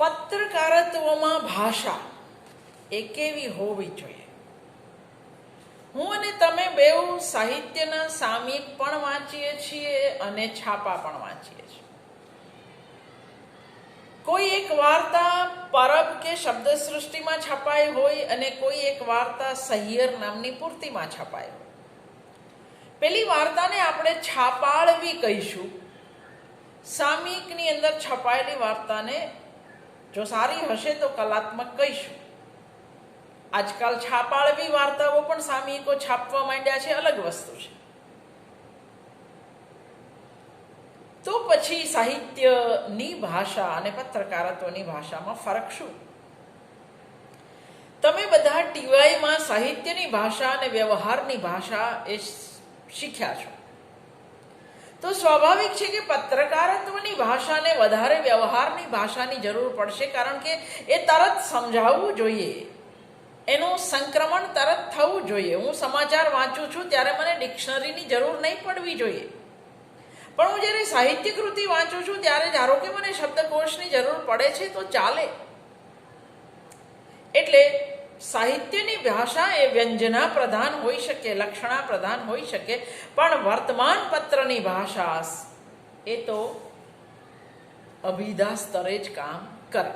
પત્રકારત્વમાં ભાષા એ કેવી હોવી જોઈએ. હું અને તમે બેઉ સાહિત્યના સામયિક પણ વાંચીએ છીએ અને છાપા પણ વાંચીએ છીએ. કોઈ એક વાર્તા પરબ કે શબ્દ સૃષ્ટિમાં છપાઈ હોય અને કોઈ એક વાર્તા સહિયર નામની પૂર્તિમાં છપાઈ હોય. પેલી વાર્તાને આપણે છાપાળવી કહીશું. સામયિકની અંદર છપાયેલી વાર્તાને જો સારી હશે તો કલાત્મક કહીશું. આજકાલ છાપાળવી વાર્તાઓ પણ સામયિકો છાપવા માંડ્યા છે, અલગ વસ્તુ છે. તો પછી સાહિત્યની ભાષા અને પત્રકારત્વની ભાષામાં ફરક શું? તમે બધા ટીવાયમાં સાહિત્યની ભાષા અને વ્યવહારની ભાષા એ શીખ્યા છો. તો સ્વાભાવિક છે કે પત્રકારત્વની ભાષાને વધારે વ્યવહારની ભાષાની જરૂર પડશે કારણ કે એ તરત સમજાવવું જોઈએ. એનું સંક્રમણ તરત થવું જોઈએ. હું સમાચાર વાંચું છું ત્યારે મને ડિક્શનરીની જરૂર નહીં પડવી જોઈએ. પણ હું જ્યારે સાહિત્ય કૃતિ વાંચું છું ત્યારે ધારો કે મને શબ્દકોશની જરૂર પડે છે તો ચાલે. એટલે સાહિત્યની ભાષા એ વ્યંજના પ્રધાન હોઈ શકે, લક્ષણા પ્રધાન હોઈ શકે, પણ વર્તમાન પત્રની ભાષા એ તો અભિધા સ્તરે જ કામ કરે.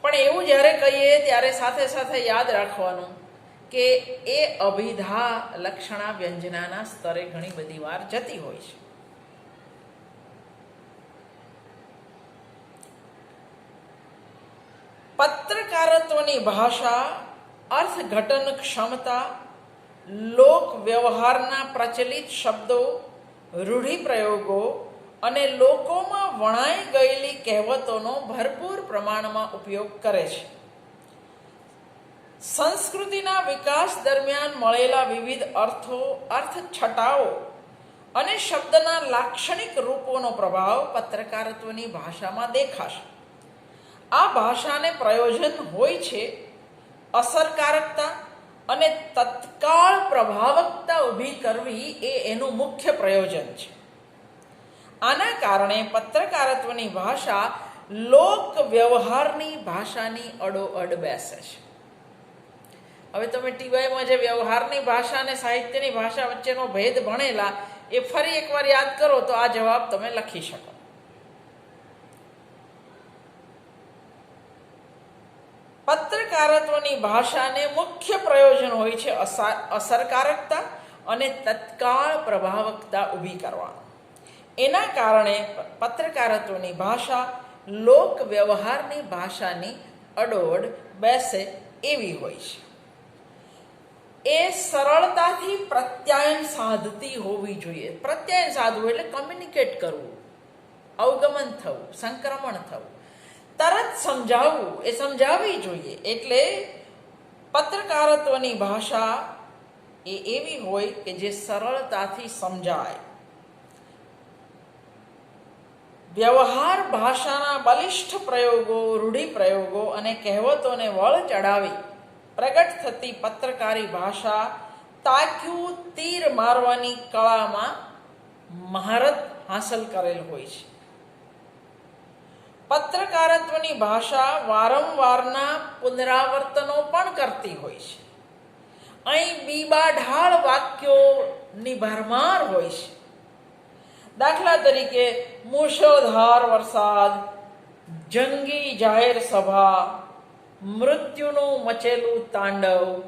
પણ એવું જ્યારે કહીએ, ત્યારે સાથે સાથે યાદ રાખવાનું કે એ અભિધા, લક્ષણા, વ્યંજનાના સ્તરે ઘણી બધી વાર જતી હોય છે. પત્રકારત્વની ભાષા અર્થઘટન ક્ષમતા, લોક વ્યવહારના પ્રચલિત શબ્દો રૂઢિપ્રયોગો અને લોકોમાં વણાઈ ગયેલી કહેવતોનો ભરપૂર પ્રમાણમાં ઉપયોગ કરે છે. સંસ્કૃતિના વિકાસ દરમિયાન મળેલા વિવિધ અર્થો, અર્થ છટાઓ અને શબ્દના લાક્ષણિક રૂપોનો પ્રભાવ પત્રકારત્વની ભાષામાં દેખાશે. આ ભાષાને પ્રયોજન હોય છે અસરકારકતા અને તત્કાળ પ્રભાવકતા ઊભી કરવી એ એનું મુખ્ય પ્રયોજન છે. આના કારણે પત્રકારત્વની ભાષા લોક વ્યવહારની ભાષાની અડોઅડ બેસે છે. હવે તમે ટીવાયમાં જે વ્યવહારની ભાષા અને સાહિત્યની ભાષા વચ્ચેનો ભેદ ભણેલા એ ફરી એકવાર યાદ કરો તો આ જવાબ તમે લખી શકો. પત્રકારત્વની ભાષાને મુખ્ય પ્રયોજન હોય છે અસરકારકતા અને તત્કાળ પ્રભાવકતા ઊભી કરવાનું. એના કારણે પત્રકારત્વની ભાષા લોક વ્યવહારની ભાષાની અડોડ બેસે એવી હોય છે. એ સરળતાથી પ્રત્યાયન સાધતી હોવી જોઈએ. પ્રત્યાયન સાધવું એટલે કમ્યુનિકેટ કરવું, અવગમન થવું, સંક્રમણ થવું. તરત સમજાવવું એ સમજાવવી જોઈએ. એટલે પત્રકારત્વની ભાષા એ એવી હોય કે જે સરળતાથી સમજાય. વ્યવહાર ભાષાના બલિષ્ઠ પ્રયોગો રૂઢિપ્રયોગો અને કહેવતોને વળ ચડાવી પ્રગટ થતી પત્રકારી ભાષા તાક્યું તીર મારવાની કળામાં મહારત હાંસલ કરેલ હોય છે. પત્રકારત્વની ભાષા વારંવારના પુનરાવર્તનો પણ કરતી હોય છે. અહીં બીબા ઢાળ વાક્યોની ભરમાર હોય છે. દાખલા તરીકે મુશળધાર વરસાદ, જંગી જાહેર સભા, મૃત્યુનું મચેલું તાંડવ.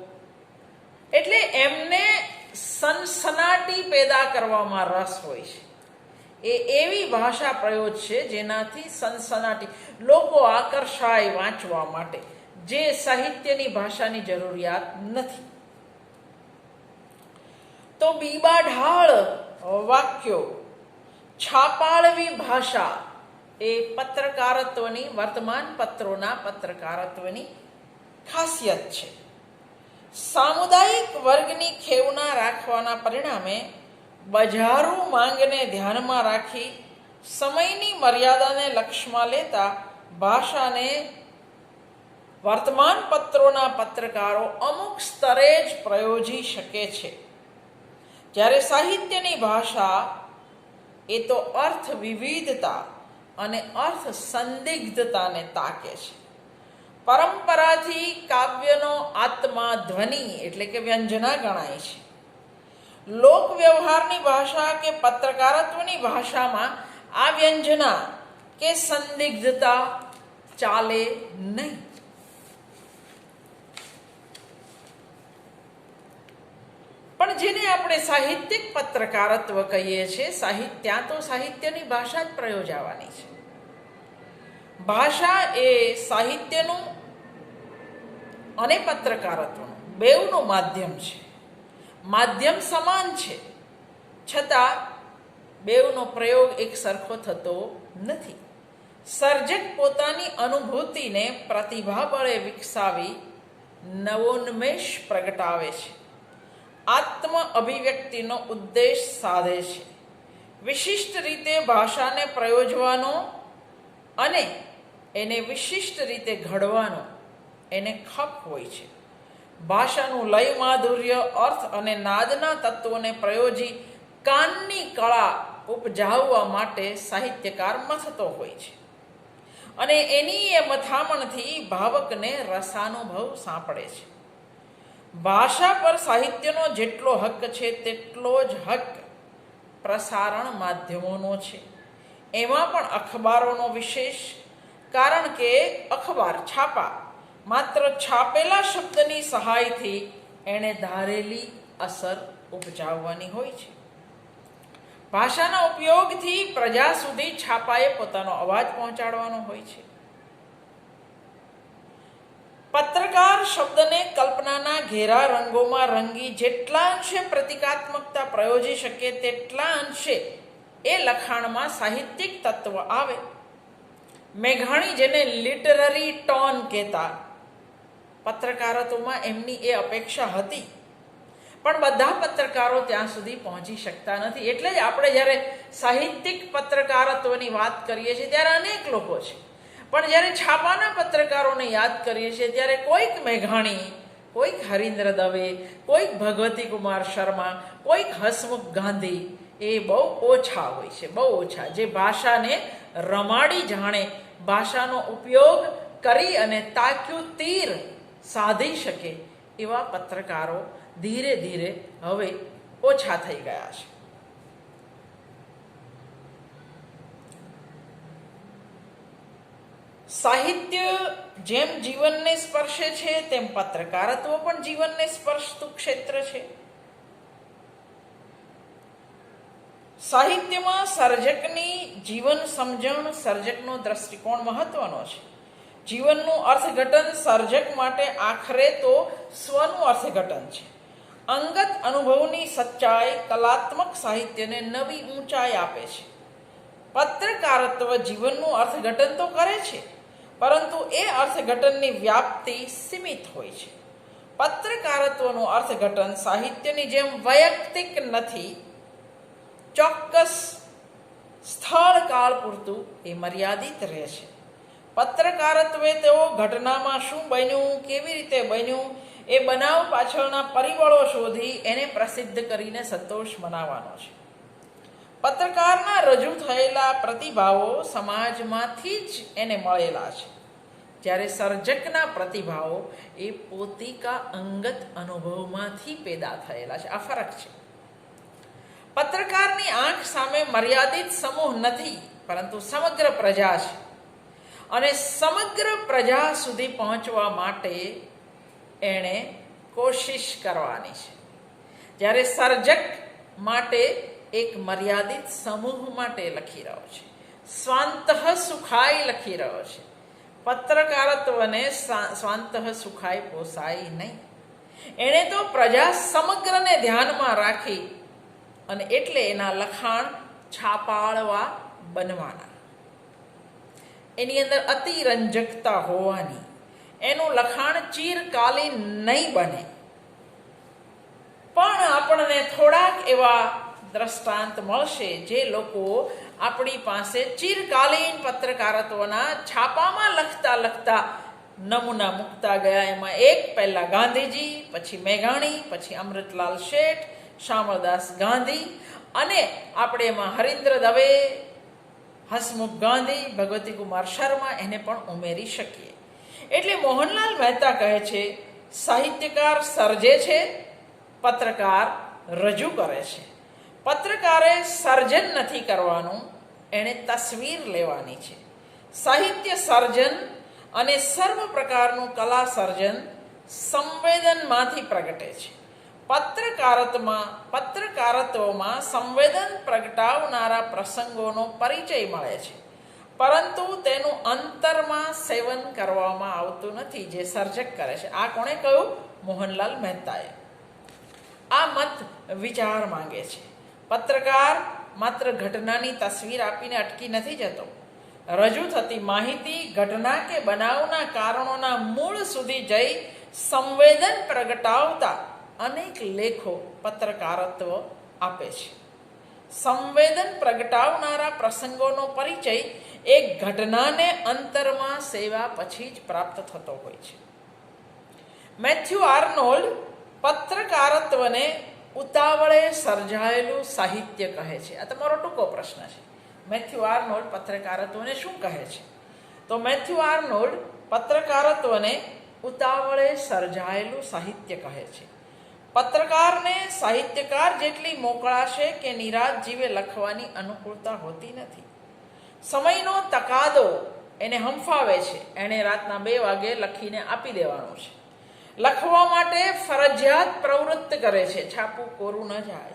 એટલે એમને સનસનાટી પેદા કરવામાં રસ હોય છે. એ એવી ભાષા પ્રયોગ છે જેનાથી સનસનાટી લોકો આકર્ષાય વાંચવા માટે, જે સાહિત્યની ભાષાની જરૂરિયાત નથી. તો બીબા ઢાળ વાક્યો, છાપાળવી ભાષા એ પત્રકારત્વની, વર્તમાન પત્રોના પત્રકારત્વની ખાસિયત છે. સામુદાયિક વર્ગની ખેવના રાખવાના પરિણામે બજારો માંગને ધ્યાનમાં રાખી સમયની મર્યાદાને લક્ષ્યમાં લેતા ભાષાને વર્તમાન પત્રોના પત્રકારો અમુક સ્તરે જ પ્રયોજી શકે છે. જ્યારે સાહિત્યની ભાષા એ તો અર્થ વિવિધતા અને અર્થ સંદિગ્ધતાને તાકે છે. પરંપરાથી કાવ્યનો આત્મા ધ્વનિ એટલે કે વ્યંજના ગણાય છે. લોક વ્યવહારની ભાષા કે પત્રકારત્વની ભાષામાં આ વ્યંજના કે સંદિગ્ધતા ચાલે નહીં. પણ જેને આપણે સાહિત્યિક પત્રકારત્વ કહીએ છીએ, સાહિત્ય ત્યાં તો સાહિત્યની ભાષા જ પ્રયોજાવાની છે. ભાષા એ સાહિત્યનું અને પત્રકારત્વનું બેવનું માધ્યમ છે. માધ્યમ સમાન છે. છતાં બેવનો પ્રયોગ એક સરખો થતો નથી. સર્જક પોતાની અનુભૂતિને પ્રતિભા બળે વિકસાવી નવોન્મેષ પ્રગટાવે છે. આત્મ અભિવ્યક્તિનો ઉદ્દેશ સાધે છે. વિશિષ્ટ રીતે ભાષાને પ્રયોજવાનો અને એને વિશિષ્ટ રીતે ઘડવાનો એને ખપ હોય છે. ભાષાનું લય માધુર્ય અર્થ અને નાદના તત્વોને પ્રયોજી કાનની કળા ઉપજાવવા માટે સાહિત્યકાર મથતો હોય છે. અને એની એ મથામણથી ભાવકને રસાનુભવ સાંપડે છે. ભાષા પર સાહિત્યનો જેટલો હક છે, તેટલો જ હક પ્રસારણ માધ્યમોનો છે. એમાં પણ અખબારોનો વિશેષ કારણ કે અખબાર છાપા માત્ર છાપેલા શબ્દની સહાયથી એણે ધારેલી અસર ઉપજાવવાની હોય છે. ભાષાના ઉપયોગથી પ્રજા સુધી છાપાએ પોતાનો અવાજ પહોંચાડવાનો હોય છે. પત્રકાર શબ્દને કલ્પનાના ઘેરા રંગોમાં રંગી જેટલા અંશે પ્રતિકાત્મકતા પ્રયોજી શકે તેટલા અંશે એ લખાણમાં સાહિત્યિક તત્વ આવે. મેઘાણી જેને લિટરરી ટોન કહેતા પત્રકારત્વમાં એમની એ અપેક્ષા હતી. પણ બધા પત્રકારો ત્યાં સુધી પહોંચી શકતા નથી. એટલે જ આપણે જ્યારે સાહિત્યિક પત્રકારત્વની વાત કરીએ છીએ, ત્યારે અનેક લોકો છે. પણ જ્યારે છાપાના પત્રકારોને યાદ કરીએ છીએ, ત્યારે કોઈક મેઘાણી, કોઈક હરીન્દ્ર દવે, કોઈક ભગવતી કુમાર શર્મા, કોઈક હસમુખ ગાંધી, એ બહુ ઓછા હોય છે, બહુ ઓછા, જે ભાષાને રમાડી જાણે, ભાષાનો ઉપયોગ કરી અને તાક્યું તીર સાધી શકે એવા પત્રકારો ધીરે ધીરે હવે ઓછા થઈ ગયા છે. સાહિત્ય જેમ જીવનને સ્પર્શે છે, તેમ પત્રકારત્વ પણ જીવનને સ્પર્શતું ક્ષેત્ર છે. સાહિત્યમાં સર્જકની જીવન સમજણ સર્જકનો દ્રષ્ટિકોણ મહત્વનો છે. જીવનનું અર્થઘટન સર્જક માટે આખરે તો સ્વનું અર્થઘટન છે. અંગત અનુભવની સચ્ચાઈ કલાત્મક સાહિત્યને નવી ઊંચાઈ આપે છે. પત્રકારત્વ જીવનનું અર્થઘટન તો કરે છે, પરંતુ એ અર્થઘટનની વ્યાપ્તિ સીમિત હોય છે. પત્રકારત્વનું અર્થઘટન સાહિત્યની જેમ વૈયક્તિક નથી, ચોક્કસ સ્થળ કાળ પૂરતું એ મર્યાદિત રહે છે. પત્રકારત્વે તેઓ ઘટનામાં શું બન્યું, કેવી રીતે બન્યું, એ બનાવ પાછળના પરિબળો શોધી એને પ્રસિદ્ધ કરીને સંતોષ મનાવવાનો છે. પત્રકારના રજૂ થયેલા પ્રતિભાવો સમાજમાંથી જ એને મળેલા છે. જ્યારે સર્જકના પ્રતિભાવો એ પોતિકા અંગત અનુભવમાંથી પેદા થયેલા છે. આ ફરક છે. પત્રકારની આંખ સામે મર્યાદિત સમૂહ નથી, પરંતુ સમગ્ર પ્રજા છે. અને સમગ્ર પ્રજા સુધી પહોંચવા માટે એણે કોશિશ કરવાની છે. જ્યારે સર્જક માટે એક મર્યાદિત સમૂહ માટે લખી રહ્યો છે. સ્વાંત સુખાઈ લખી રહ્યો છે. પત્રકારત્વને સ્વાંત સુખાઈ પોસાય નહીં. એણે તો પ્રજા સમગ્રને ધ્યાનમાં રાખી અને એટલે એના લખાણ છાપાળવા બનવાના એની અંદર અતિરંજકતા હોવાની. એનું લખાણ ચીરકાલીન નહીં બને. પણ આપણને થોડાક એવા દ્રષ્ટાંત મળશે જે લોકો આપણી પાસે ચિરકાલીન પત્રકારત્વના છાપામાં લખતા લખતા નમૂના મૂકતા ગયા. એમાં એક પહેલાં ગાંધીજી, પછી મેઘાણી, પછી અમૃતલાલ શેઠ શામળદાસ ગાંધી અને આપણે એમાં હરિન્દ્ર દવે હસમુખ ગાંધી, ભગવતી કુમાર શર્મા એને પણ ઉમેરી શકીએ. એટલે મોહનલાલ મહેતા કહે છે, સાહિત્યકાર સર્જે છે, પત્રકાર રજૂ કરે છે. પત્રકારે સર્જન નથી કરવાનું, એણે તસવીર લેવાની છે. સાહિત્ય સર્જન અને સર્વ પ્રકારનું કલા સર્જન સંવેદનમાંથી પ્રગટે છે. પત્રકારત્વમાં પત્રકારત્વમાં સંવેદન પ્રગટાવનારા પ્રસંગોનો પરિચય મળે છે. પરંતુ તેનું અંતરમાં સેવન કરવામાં આવતું નથી, જે સર્જક કરે છે. આ કોણે કહ્યું? મોહનલાલ મહેતાએ. આ મત વિચાર માંગે છે. પત્રકાર માત્ર ઘટનાની તસવીર આપીને અટકી નથી જતો. રજૂ થતી માહિતી, ઘટના કે બનાવના કારણોના મૂળ સુધી જઈ સંવેદન પ્રગટાવતા અનેક લેખો પત્રકારત્વ આપે છે. સંવેદન પ્રગટાવનારા પ્રસંગોનો પરિચય એક ઘટનાને અંતરમાં સેવા પછી જ પ્રાપ્ત થતો હોય છે. મેથ્યુ આર્નોલ્ડ પત્રકારત્વને ઉતાવળે સર્જાયેલું સાહિત્ય કહે છે. આ તમારો ટૂંકો પ્રશ્ન છે. મેથ્યુ આર્નોલ્ડ પત્રકારત્વને શું કહે છે? તો મેથ્યુ આર્નોલ્ડ પત્રકારત્વને ઉતાવળે સર્જાયેલું સાહિત્ય કહે છે. પત્રકારને સાહિત્યકાર જેટલી મોકળાશે કે નિરાજ જીવે લખવાની અનુકૂળતા હોતી નથી. સમયનો તકાદો એને હંફાવે છે. એણે રાતના બે વાગે લખીને આપી દેવાનું છે. લખવા માટે ફરજિયાત પ્રવૃત્ત કરે છે. છાપું કોરું ન જાય.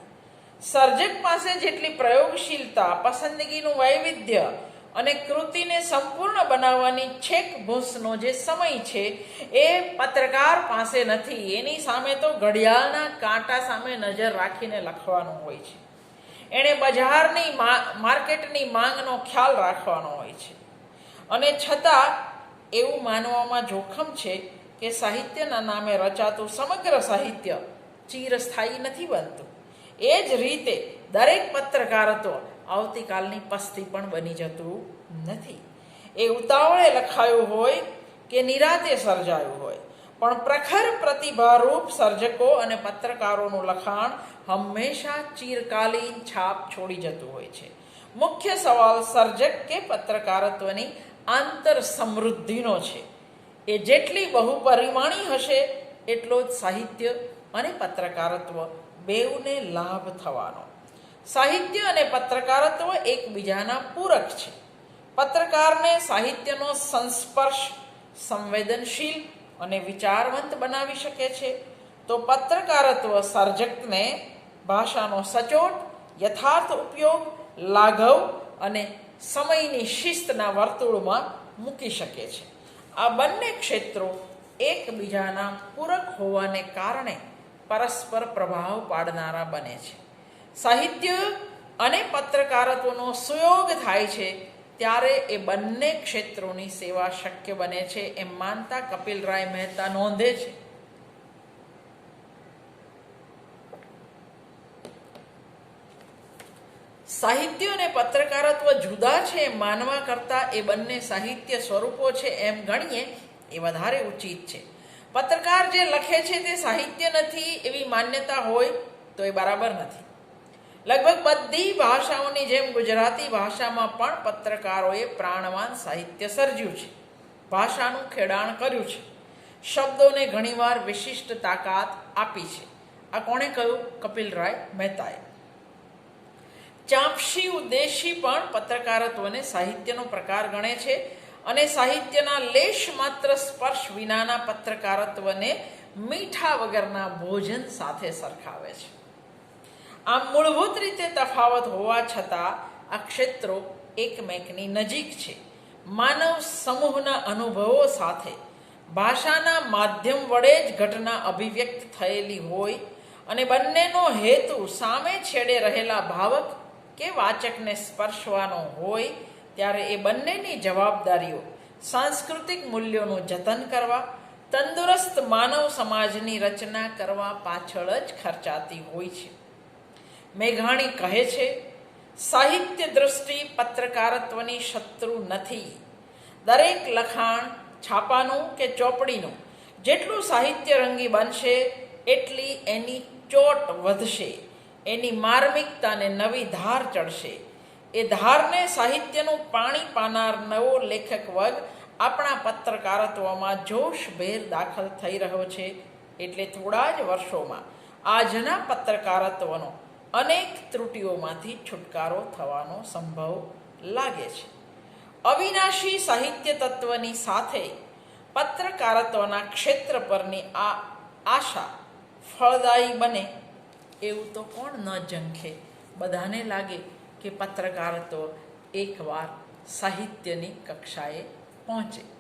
સર્જક પાસે જેટલી પ્રયોગશીલતા, પસંદગીનું વૈવિધ્ય અને કૃતિને સંપૂર્ણ બનાવવાની છેક ભૂસનો જે સમય છે, એ પત્રકાર પાસે નથી. એની સામે તો ઘડિયાળના કાંટા સામે નજર રાખીને લખવાનું હોય છે. એણે બજારની માર્કેટની માંગનો ખ્યાલ રાખવાનો હોય છે. અને છતાં એવું માનવામાં જોખમ છે કે સાહિત્યના નામે રચાતું સમગ્ર સાહિત્ય ચીરસ્થાયી નથી બનતું. એ જ રીતે દરેક પત્રકારત્વ આવતીકાલની પસ્તી પણ બની જતું નથી. એ ઉતાવળે લખાયું હોય કે નિરાતે સર્જાયું હોય. પણ પ્રખર પ્રતિભારૂપ સર્જકો અને પત્રકારોનું લખાણ હંમેશા ચિરકાલીન છાપ છોડી જતું હોય છે. મુખ્ય સવાલ સર્જક કે પત્રકારત્વની આંતર સમૃદ્ધિનો છે. એ જેટલી બહુપરિમાણી હશે, એટલો જ સાહિત્ય અને પત્રકારત્વ બેઉને લાભ થવાનો. સાહિત્ય અને પત્રકારત્વ એકબીજાના પૂરક છે. પત્રકારને સાહિત્યનો સંસ્પર્શ સંવેદનશીલ અને વિચારવંત બનાવી શકે છે. તો પત્રકારત્વ સર્જકને ભાષાનો સચોટ, યથાર્થ ઉપયોગ, લાઘવ અને સમયની શિસ્તના વર્તુળમાં મૂકી શકે છે. આ બંને ક્ષેત્રો એકબીજાના પૂરક હોવાને કારણે પરસ્પર પ્રભાવ પાડનારા બને છે. સાહિત્ય અને પત્રકારત્વનો સુયોગ થાય છે ત્યારે એ બંને ક્ષેત્રોની સેવા શક્ય બને છે એમ માનતા કપિલરાય મહેતા નોંધે છે. સાહિત્ય અને પત્રકારત્વ જુદા છે એમ માનવા કરતાં એ બંને સાહિત્ય સ્વરૂપો છે એમ ગણીએ એ વધારે ઉચિત છે. પત્રકાર જે લખે છે તે સાહિત્ય નથી એવી માન્યતા હોય તો એ બરાબર નથી. લગભગ બધી ભાષાઓની જેમ ગુજરાતી ભાષામાં પણ પત્રકારોએ પ્રાણવાન સાહિત્ય સર્જ્યું છે. ભાષાનું ખેડાણ કર્યું છે. શબ્દોને ઘણીવાર વિશિષ્ટ તાકાત આપી છે. આ કોણે કહ્યું? કપિલ રાય મહેતાએ. ચાંપશી ઉદ્દેશી પણ પત્રકારત્વને સાહિત્યનો પ્રકાર ગણે છે અને સાહિત્યના લેશ માત્ર સ્પર્શ વિનાના પત્રકારત્વને મીઠા વગરના ભોજન સાથે સરખાવે છે. આમ મૂળભૂત રીતે તફાવત હોવા છતાં આ ક્ષેત્રો એકમેકની નજીક છે. માનવ સમૂહના અનુભવો સાથે ભાષાના માધ્યમ વડે જ ઘટના અભિવ્યક્ત થયેલી હોય અને બંનેનો હેતુ સામે છેડે રહેલા ભાવક કે વાચકને સ્પર્શવાનો હોય ત્યારે એ બંનેની જવાબદારીઓ સાંસ્કૃતિક મૂલ્યોનું જતન કરવા, તંદુરસ્ત માનવ સમાજની રચના કરવા પાછળ જ ખર્ચાતી હોય છે. મેઘાણી કહે છે, સાહિત્ય દૃષ્ટિ પત્રકારત્વની શત્રુ નથી. દરેક લખાણ છાપાનું કે ચોપડીનું, જેટલું સાહિત્ય રંગી બનશે, એટલી એની ચોટ વધશે. એની માર્મિકતાને નવી ધાર ચડશે. એ ધારને સાહિત્યનું પાણી પાનાર નવો લેખક વર્ગ આપણા પત્રકારત્વમાં જોશભેર દાખલ થઈ રહ્યો છે. એટલે થોડા જ વર્ષોમાં આજના પત્રકારત્વનો અનેક ત્રુટીઓમાંથી છુટકારો થવાનો સંભવ લાગે છે. અવિનાશી સાહિત્ય તત્વની સાથે પત્રકારત્વના ક્ષેત્ર પરની આ આશા ફળદાયી બને એવું તો કોણ ન ઝંખે. બધાને લાગે કે પત્રકારત્વ એકવાર સાહિત્યની કક્ષાએ પહોંચે.